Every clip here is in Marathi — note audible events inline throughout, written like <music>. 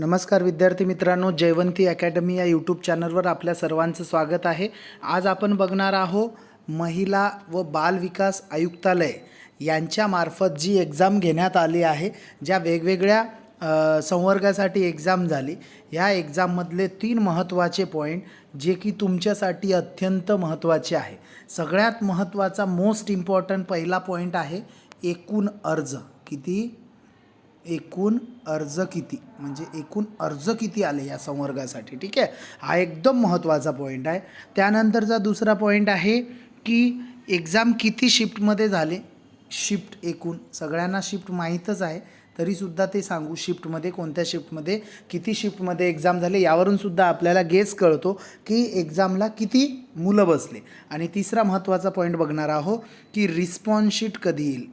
नमस्कार विद्यार्थी मित्रांनो जयवंती अकॅडमी या यूट्यूब चॅनलवर आपल्या सर्वांचं स्वागत आहे. आज आपण बघणार आहो महिला व बाल विकास आयुक्तालय यांच्यामार्फत जी एक्झाम घेण्यात आली आहे ज्या वेगवेगळ्या संवर्गासाठी एक्झाम झाली. ह्या एक्झाममधले तीन महत्त्वाचे पॉईंट जे की तुमच्यासाठी अत्यंत महत्त्वाचे आहे. सगळ्यात महत्त्वाचा मोस्ट इम्पॉर्टंट पहिला पॉईंट आहे एकूण अर्ज. किती? एकूण अर्ज किती? म्हणजे एकूण अर्ज किती आले या संवर्गासाठी? ठीक आहे? हा एकदम महत्त्वाचा पॉईंट आहे. त्यानंतरचा दुसरा पॉईंट आहे की एक्झाम किती शिफ्टमध्ये झाले? शिफ्ट एकूण. सगळ्यांना शिफ्ट माहीतच आहे. तरीसुद्धा ते सांगू शिफ्टमध्ये कोणत्या शिफ्टमध्ये किती शिफ्टमध्ये एक्झाम झाले यावरूनसुद्धा आपल्याला गेस कळतो की एक्झामला किती मुलं बसले. आणि तिसरा महत्त्वाचा पॉईंट बघणार आहो की रिस्पॉन्स शीट कधी येईल?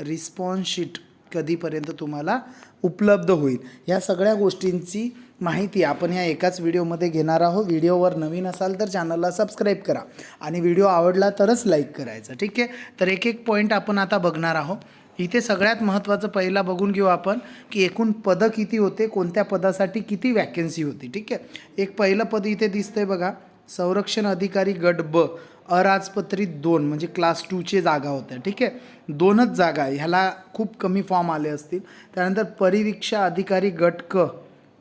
रिस्पॉन्स शीट कधीपर्यंत तुम्हाला उपलब्ध होईल. या सगळ्या गोष्टींची माहिती आपण ह्या एकाच व्हिडिओमध्ये घेणार आहोत. व्हिडिओवर नवीन असाल तर चॅनलला सबस्क्राईब करा आणि व्हिडिओ आवडला तरच लाईक करायचं ठीक आहे? तर एक एक पॉईंट आपण आता बघणार आहोत. इथे सगळ्यात महत्त्वाचं पहिला बघून घेऊ आपण की एकूण पदं किती होते कोणत्या पदासाठी किती वॅकन्सी होती ठीक आहे? एक पहिलं पद इथे दिसतंय बघा. संरक्षण अधिकारी गट ब अराजपत्रित दोन म्हणजे क्लास टूचे जागा होत्या ठीक आहे? दोनच जागा आहे. ह्याला खूप कमी फॉर्म आले असतील. त्यानंतर परिवीक्षा अधिकारी गट क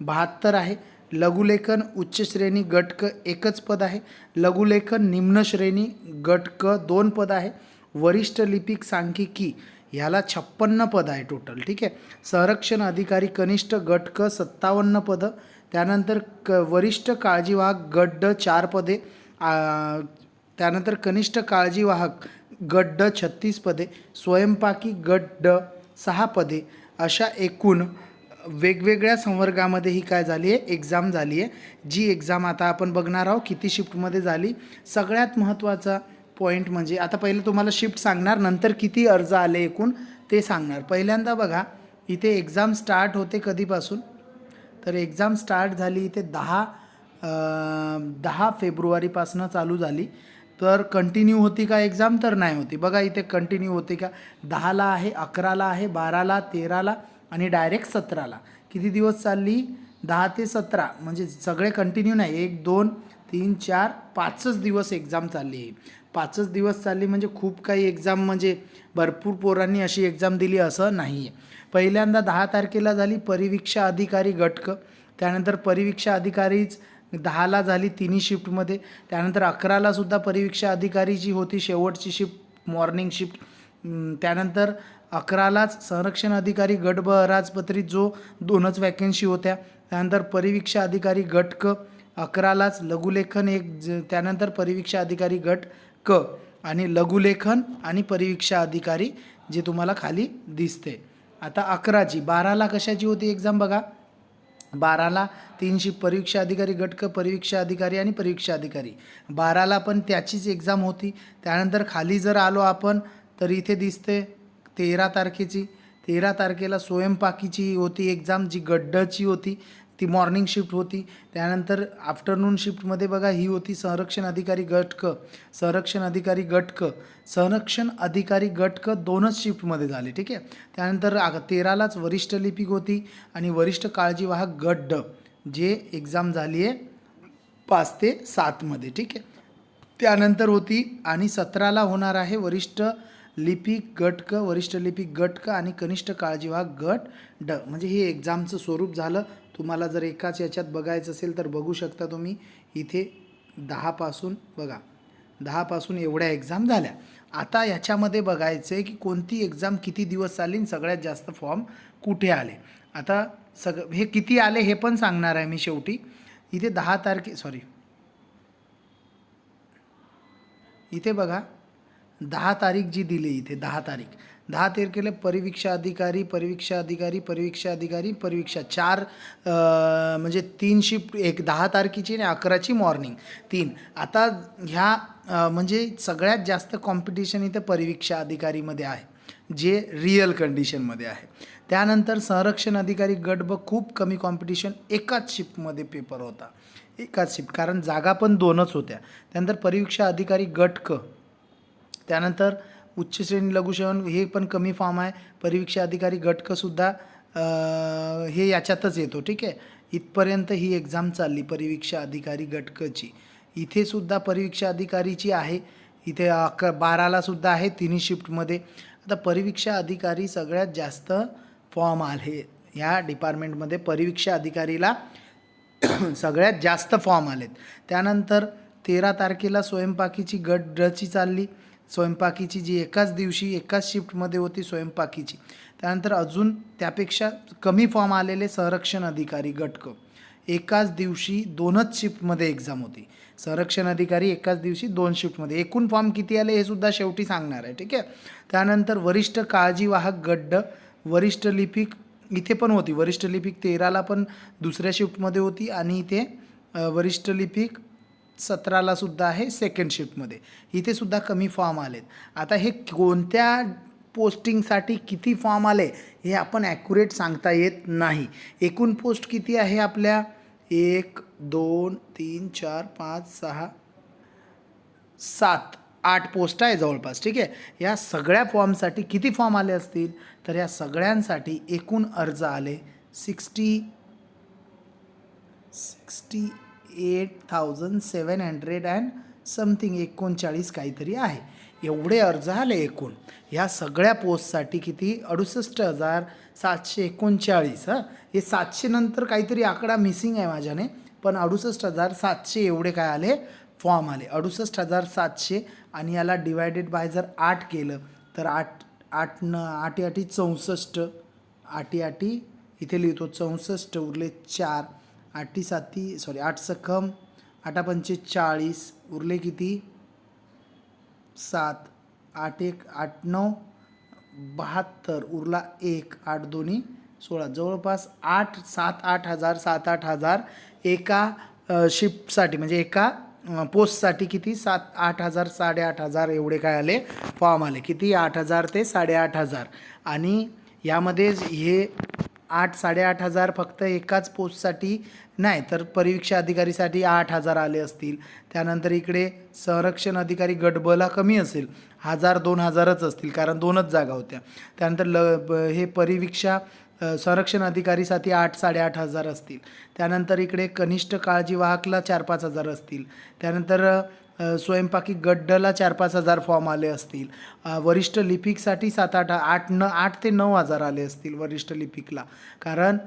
बहात्तर आहे. लघुलेखन उच्च श्रेणी गट क एकच पद आहे. लघुलेखन निम्न श्रेणी गट क दोन पद आहे. वरिष्ठ लिपिक सांख्यिकी ह्याला छप्पन्न पद आहे टोटल ठीक आहे? संरक्षण अधिकारी कनिष्ठ गट क सत्तावन्न पदं. त्यानंतर क वरिष्ठ काळजीवाहक गड्ड चार पदे त्यानंतर कनिष्ठ काळजीवाहक गड्ड छत्तीस पदे स्वयंपाकी गड्ड सहा पदे अशा एकूण वेगवेगळ्या संवर्गामध्ये ही काय झाली आहे? एक्झाम झाली आहे. जी एक्झाम आता आपण बघणार आहोत किती शिफ्टमध्ये झाली. सगळ्यात महत्त्वाचा पॉईंट म्हणजे आता पहिले तुम्हाला शिफ्ट सांगणार नंतर किती अर्ज आले एकूण ते सांगणार. पहिल्यांदा बघा इथे एक्झाम स्टार्ट होते कधीपासून? तर एक्झाम स्टार्ट झाली इथे दहा दहा फेब्रुवारीपासून चालू झाली. तर कंटिन्यू होती का एक्झाम तर नाही होती. बघा इथे कंटिन्यू होती का? दहाला आहे अकराला आहे बाराला तेराला आणि डायरेक्ट सतराला. किती दिवस चालली? दहा ते सतरा. म्हणजे सगळे कंटिन्यू नाही. एक दोन तीन चार पाचच दिवस एक्झाम चालली आहे. पाचच दिवस चालली म्हणजे खूप काही एक्झाम म्हणजे भरपूर पोरांनी अशी एक्झाम दिली असं नाही आहे पहिल्यांदा दहा तारखेला झाली परिवीक्षा अधिकारी गटक. त्यानंतर परिवीक्षा अधिकारीच दहाला झाली तिन्ही शिफ्टमध्ये. त्यानंतर अकराला सुद्धा परिवीक्षा अधिकारी जी होती शेवटची शिफ्ट मॉर्निंग शिफ्ट त्यानंतर अकरालाच संरक्षण अधिकारी गट ब राजपत्रित जो दोनच वॅकेन्सी होत्या. त्यानंतर परिवीक्षा अधिकारी गट क अकरालाच लघुलेखन एक ज त्यानंतर परिवीक्षा अधिकारी गट. क आणि लघुलेखन आणि परिवीक्षा अधिकारी जे तुम्हाला खाली दिसते. आता अकराची बाराला कशाची होती एक्झाम बघा? बाराला तीनशे परीक्षा अधिकारी गटक परीक्षा अधिकारी आणि परीक्षा अधिकारी. बाराला पण त्याचीच एक्झाम होती. त्यानंतर खाली जर आलो आपण तर इथे दिसते तेरा तारखेची. तेरा तारखेला स्वयंपाकीची होती एक्झाम जी गड्डची होती. ती मॉर्निंग शिफ्ट होती. त्यानंतर आफ्टरनून शिफ्टमध्ये बघा ही होती संरक्षण अधिकारी गट क संरक्षण अधिकारी गट क संरक्षण अधिकारी गट क दोनच शिफ्टमध्ये झाले ठीक आहे? त्यानंतर तेरालाच वरिष्ठ लिपिक होती आणि वरिष्ठ काळजीवाहक गट ड जे एक्झाम झाली आहे पाच ते सातमध्ये ठीक आहे? त्यानंतर होती आणि सतराला होणार आहे वरिष्ठ लिपिक गट क वरिष्ठ लिपिक गट क आणि कनिष्ठ काळजीवाहक गट ड. म्हणजे हे एक्झामचं स्वरूप झालं. तुम्हाला जर एकाच याच्यात बघायचं असेल तर बघू शकता तुम्ही. इथे दहापासून बघा. दहापासून एवढ्या एक्झाम झाल्या. आता याच्यामध्ये बघायचं आहे की कोणती एक्झाम किती दिवस चालली सगळ्यात जास्त फॉर्म कुठे आले. आता सग हे किती आले हे पण सांगणार आहे मी शेवटी. इथे दहा तारखे सॉरी. इथे बघा. दहा तारीख जी दिली इथे दहा तारीख. दहा तारखेला परिवीक्षा अधिकारी परिवीक्षा अधिकारी परिवीक्षा अधिकारी परिवीक्षा चार म्हणजे तीन शिफ्ट एक दहा तारखेची आणि अकराची मॉर्निंग तीन. आता ह्या म्हणजे सगळ्यात जास्त कॉम्पिटिशन इथं परिवीक्षा अधिकारीमध्ये आहे जे रिअल कंडिशनमध्ये आहे. त्यानंतर संरक्षण अधिकारी गट ब खूप कमी कॉम्पिटिशन एकाच शिफ्टमध्ये पेपर होता. एकाच शिफ्ट कारण जागा पण दोनच होत्या. त्यानंतर परिवीक्षा अधिकारी गट क त्यानंतर उच्च श्रेणी लघुसेवन हे पण कमी फॉर्म आहे. परिवीक्षा अधिकारी गटकसुद्धा हे याच्यातच येतो ठीक आहे? इथपर्यंत ही एक्झाम चालली परिवीक्षा अधिकारी गटकची इथे सुद्धा परिवीक्षा अधिकारीची आहे. इथे अक बाराला सुद्धा आहे तिन्ही शिफ्टमध्ये. आता परिवीक्षा अधिकारी सगळ्यात जास्त फॉर्म आले ह्या डिपार्टमेंटमध्ये परिवीक्षा अधिकारीला <clears throat> सगळ्यात जास्त फॉर्म आलेत. त्यानंतर तेरा तारखेला स्वयंपाकीची गट डची चालली. स्वयंपाकीची जी एकाच दिवशी एकाच शिफ्टमध्ये होती स्वयंपाकीची. त्यानंतर अजून त्यापेक्षा कमी फॉर्म आलेले संरक्षण अधिकारी गटक एकाच दिवशी दोनच शिफ्टमध्ये एक्झाम होती. संरक्षण अधिकारी एकाच दिवशी दोन शिफ्टमध्ये एकूण फॉर्म किती आले हे सुद्धा शेवटी सांगणार आहे ठीक आहे? त्यानंतर वरिष्ठ काळजीवाहक गड्ड वरिष्ठ लिपिक इथे पण होती. वरिष्ठ लिपिक तेराला पण दुसऱ्या शिफ्टमध्ये होती आणि इथे वरिष्ठ लिपिक सतराला सुद्धा आहे सेकंड शिफ्टमध्ये इथे सुद्धा कमी फॉर्म आलेत. आता हे कोणत्या पोस्टिंगसाठी किती फॉर्म आले हे आपण ॲक्युरेट सांगता येत नाही. एकूण पोस्ट किती आहे आपल्या? एक दोन तीन चार पाच सहा सात. आठ पोस्ट आहे जवळपास ठीक आहे? या सगळ्या फॉर्मसाठी किती फॉर्म आले असतील? तर या सगळ्यांसाठी एकूण अर्ज आले sixty sixty eight thousand seven hundred and something एकोणचाळीस काहीतरी आहे. एवढे अर्ज आले एकूण. ह्या सगळ्या पोस्टसाठी किती? अडुसष्ट हजार सातशे एकोणचाळीस हां? हे सातशे नंतर काहीतरी आकडा मिसिंग आहे माझ्याने. पण अडुसष्ट हजार सातशे एवढे काय आले? फॉर्म आले. अडुसष्ट हजार सातशे आणि याला डिवायडेड बाय जर आठ केलं तर आठ आठ न आठी आठी चौसष्ट आठी आठी इथे लिहितो चौसष्ट उरले चार. आठी साती सॉरी आठ सखम आठा पंचे चाळीस उरले किती? सात आठ एक आठ नऊ बहात्तर उरला एक आठ दोन्ही सोळा. जवळपास आठ सात आठ हजार सात आठ हजार एका शिफ्टसाठी म्हणजे एका पोस्टसाठी किती? सात आठ हजार साडेआठ हजार एवढे काय आले? फॉर्म आले. किती? आठ हजार ते साडेआठ हजार. आणि यामध्ये हे आठ साडेआठ हजार फक्त एकाच पोस्टसाठी नाही तर परीक्षा अधिकारीसाठी आठ हजार आले असतील. त्यानंतर इकडे संरक्षण अधिकारी गटबला कमी असेल हजार दोन हजारच असतील कारण दोनच जागा होत्या. त्यानंतर ल ब- हे परिवीक्षा संरक्षण अधिकारीसाठी आठ साडेआठ हजार असतील. त्यानंतर इकडे कनिष्ठ काळजी वाहकला चार पाच हजार असतील. त्यानंतर स्वयंपाकी गड्डला चार पाच हजार फॉर्म आले असतील. वरिष्ठ लिपिकसाठी सात आठ आठ न आठ ते नऊ हजार आले असतील वरिष्ठ लिपिकला. कारण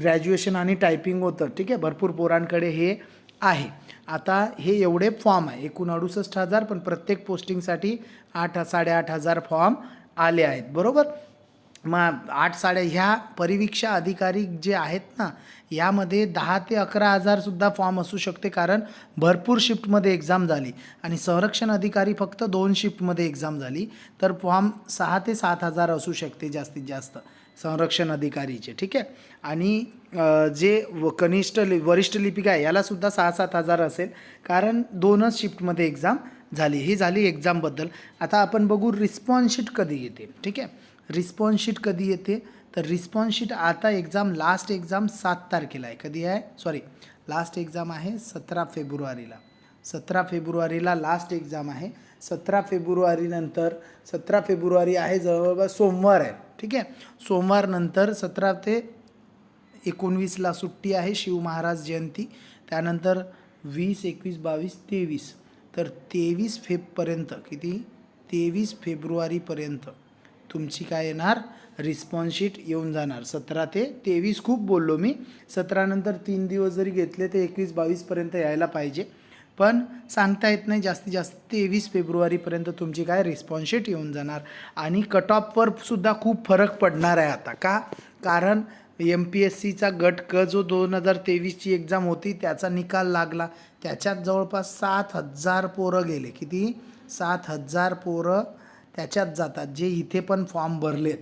ग्रॅज्युएशन आणि टायपिंग होतं ठीक आहे? भरपूर पोरांकडे हे आहे. आता हे एवढे फॉर्म आहे. एकूण अडुसष्ट हजार पण प्रत्येक पोस्टिंगसाठी आठ साडेआठ हजार फॉर्म आले आहेत. बरोबर? मग आठ साडे ह्या परिवीक्षा अधिकारी जे आहेत ना यामध्ये दहा ते अकरा हजारसुद्धा फॉर्म असू शकते कारण भरपूर शिफ्टमध्ये एक्झाम झाली आणि संरक्षण अधिकारी फक्त दोन शिफ्टमध्ये एक्झाम झाली. तर फॉर्म सहा ते सात हजार असू शकते जास्तीत जास्त संरक्षण अधिकारीचे ठीक आहे? आणि जे व कनिष्ठ लि वरिष्ठ लिपिका आहे यालासुद्धा सहा सात हजार असेल कारण दोनच शिफ्टमध्ये एक्झाम झाली. ही झाली एक्झामबद्दल. आता आपण बघू रिस्पॉन्स शीट कधी येते ठीक आहे? रिस्पॉन्स शीट कधी येते? तर रिस्पॉन्स शीट आता एक्झाम लास्ट एक्झाम सात तारखेला आहे. कधी आहे? सॉरी लास्ट एक्झाम आहे सतरा फेब्रुवारीला. सतरा फेब्रुवारीला लास्ट एक्झाम आहे. सतरा फेब्रुवारीनंतर सतरा फेब्रुवारी आहे जवळपास सोमवार आहे. ठीक आहे? सोमवारनंतर सतरा ते एकोणवीसला सुट्टी आहे शिव महाराज जयंती. त्यानंतर वीस एकवीस बावीस तेवीस. तर तेवीस फेबपर्यंत किती? तेवीस फेब्रुवारीपर्यंत. तुमची काय येणार? रिस्पॉन्सशीट येऊन जाणार. सतरा ते तेवीस खूप बोललो मी. सतरानंतर तीन दिवस जरी घेतले ते एकवीस बावीसपर्यंत यायला पाहिजे. पण सांगता येत नाही जास्तीत जास्त तेवीस फेब्रुवारीपर्यंत तुमची काय रिस्पॉन्सशीट येऊन जाणार. आणि कट ऑफवर सुद्धा खूप फरक पडणार आहे आता. का? कारण एम पी एस सीचा गट क जो दोन हजार तेवीसची एक्झाम होती त्याचा निकाल लागला. त्याच्यात जवळपास सात हजार पोरं गेले. किती? सात हजार पोरं त्याच्यात जातात जे इथे पण फॉर्म भरलेत.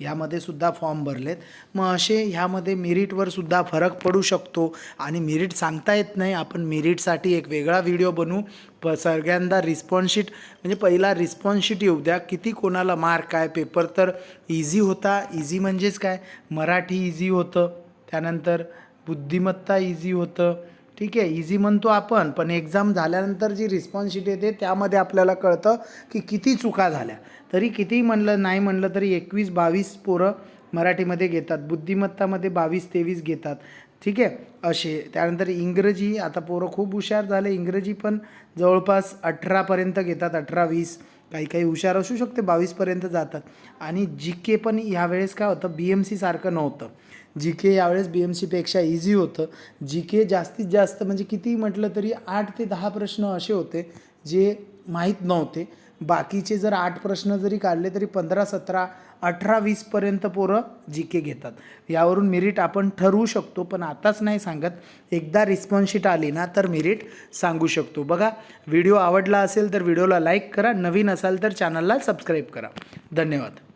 ह्यामध्ये सुद्धा फॉर्म भरलेत. मग असे ह्यामध्ये मेरिटवर सुद्धा फरक पडू शकतो आणि मेरिट सांगता येत नाही. आपण मेरिटसाठी एक वेगळा व्हिडिओ बनवू. प सगळ्यांदा रिस्पॉन्सशीट म्हणजे पहिला रिस्पॉन्सशीट येऊ द्या. किती कोणाला मार्क आहे? पेपर तर इझी होता. इझी म्हणजेच काय? मराठी इझी होतं. त्यानंतर बुद्धिमत्ता इझी होतं. ठीक आहे इझी म्हणतो आपण पण एक्झाम झाल्यानंतर जी रिस्पॉन्स शीट येते त्यामध्ये आपल्याला कळतं की किती चुका झाल्या. तरी कितीही म्हणलं नाही म्हणलं तरी एकवीस बावीस पोरं मराठीमध्ये घेतात. बुद्धिमत्तामध्ये बावीस तेवीस घेतात. ठीक आहे? असे. त्यानंतर इंग्रजी आता पोरं खूप हुशार झाले. इंग्रजी पण जवळपास अठरापर्यंत घेतात अठरा वीस. काही काही हुशार असू शकते बावीसपर्यंत जातात. आणि जी के पण ह्यावेळेस काय होतं? बी एम सीसारखं नव्हतं. जी के यावेळेस बी एम सीपेक्षा इझी होतं. जी के जास्तीत जास्त म्हणजे किती म्हटलं तरी आठ ते दहा प्रश्न असे होते जे माहीत नव्हते. बाकीचे जर आठ प्रश्न जरी काढले तरी पंधरा सतरा अठरा वीसपर्यंत पोरं जी के घेतात. यावरून मिरिट आपण ठरवू शकतो पण आताच नाही सांगत. एकदा रिस्पॉन्सशीट आली ना तर मिरिट सांगू शकतो. बघा व्हिडिओ आवडला असेल तर व्हिडिओला लाईक करा. नवीन असाल तर चॅनलला सबस्क्राईब करा. धन्यवाद.